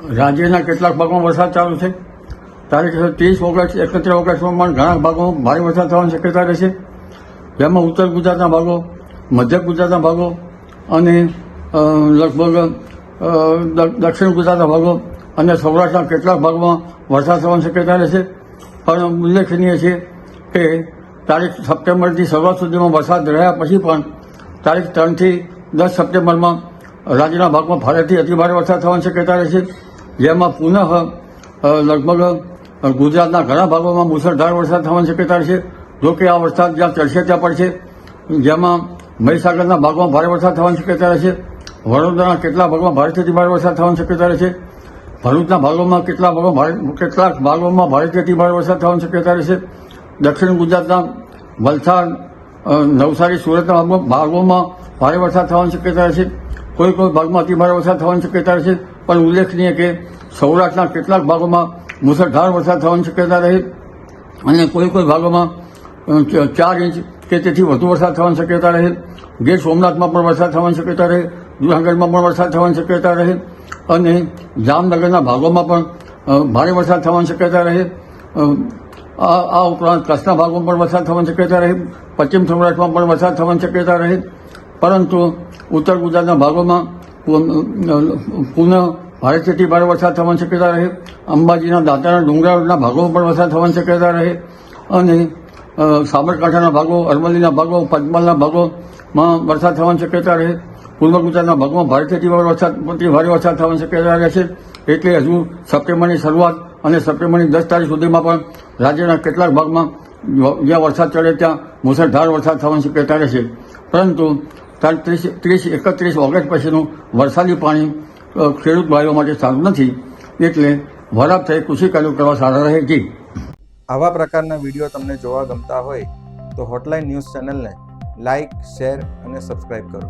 રાજ્યના કેટલાક ભાગમાં વરસાદ ચાલુ છે. તારીખ ત્રીસ ઓગસ્ટ, એકત્રીસ ઓગસ્ટમાં પણ ઘણા ભાગોમાં ભારે વરસાદ થવાની શક્યતા રહેશે. જેમાં ઉત્તર ગુજરાતના ભાગો, મધ્ય ગુજરાતના ભાગો અને લગભગ દક્ષિણ ગુજરાતના ભાગો અને સૌરાષ્ટ્રના કેટલાક ભાગમાં વરસાદ થવાની શક્યતા રહેશે. પણ ઉલ્લેખનીય છે કે તારીખ સપ્ટેમ્બરથી શરૂઆત સુધીમાં વરસાદ રહ્યા પછી પણ તારીખ ત્રણથી દસ સપ્ટેમ્બરમાં રાજ્યના ભાગમાં ભારેથી અતિભારે વરસાદ થવાની શક્યતા રહેશે. જેમાં પુનઃ લગભગ ગુજરાતના ઘણા ભાગોમાં મુસળધાર વરસાદ થવાની શક્યતા છે. જો કે આ વરસાદ જ્યાં ચડશે ત્યાં પડશે. જેમાં મહીસાગરના ભાગમાં ભારે વરસાદ થવાની શક્યતા રહેશે. વડોદરાના કેટલાક ભાગમાં ભારેથી ભારે વરસાદ થવાની શક્યતા રહેશે. ભરૂચના ભાગોમાં કેટલાક ભાગો કેટલાક ભાગોમાં ભારેથી ભારે વરસાદ થવાની શક્યતા રહેશે. દક્ષિણ ગુજરાતના વલસાડ નવસારી, સુરતના ભાગો- ભાગોમાં ભારે વરસાદ થવાની શક્યતા રહેશે. કોઈ કોઈ ભાગમાં અતિભારે વરસાદ થવાની શક્યતા રહેશે. પણ ઉલ્લેખનીય કે સૌરાષ્ટ્રના કેટલાક ભાગોમાં મુસળધાર વરસાદ થવાની શક્યતા રહે અને કોઈ કોઈ ભાગોમાં ચાર ઇંચ કે તેથી વધુ વરસાદ થવાની શક્યતા રહે. ગીર સોમનાથમાં પણ વરસાદ થવાની શક્યતા રહે. જુનાગઢમાં પણ વરસાદ થવાની શક્યતા રહે. અને જામનગરના ભાગોમાં પણ ભારે વરસાદ થવાની શક્યતા રહે. આ ઉપરાંત કચ્છના ભાગોમાં પણ વરસાદ થવાની શક્યતા રહે. પશ્ચિમ સૌરાષ્ટ્રમાં પણ વરસાદ થવાની શક્યતા રહે. પરંતુ ઉત્તર ગુજરાતના ભાગોમાં પુન- ભારેથી ભારે વરસાદ થવાની શક્યતા રહે. અંબાજીના દાંતાના ડુંગરાળના ભાગોમાં પણ વરસાદ થવાની શક્યતા રહે. અને સાબરકાંઠાના ભાગો, અરવલ્લીના ભાગો, પંચમહાલના ભાગોમાં વરસાદ થવાની શક્યતા રહે. પૂર્વ ગુજરાતના ભાગોમાં ભારેથી ભારે વરસાદ ભારે વરસાદ થવાની શક્યતા રહેશે એટલે હજુ સપ્ટેમ્બરની શરૂઆત અને સપ્ટેમ્બરની દસ તારીખ સુધીમાં પણ રાજ્યના કેટલાક ભાગમાં જ્યાં વરસાદ ચડે ત્યાં મુસળધાર વરસાદ થવાની શક્યતા રહેશે પરંતુ તારીખ ત્રીસ ત્રીસ એકત્રીસ ઓગસ્ટ પછીનું વરસાદી પાણી ખેડૂત ભાઈઓ માટે સારું નથી, એટલે વરાપ થઈ કૃષિ કાર્યો કરવા સારા રહે છે આવા પ્રકારના વીડિયો તમને જોવા ગમતા હોય તો હોટલાઇન ન્યૂઝ ચેનલને લાઇક શેર અને સબસ્ક્રાઈબ કરો.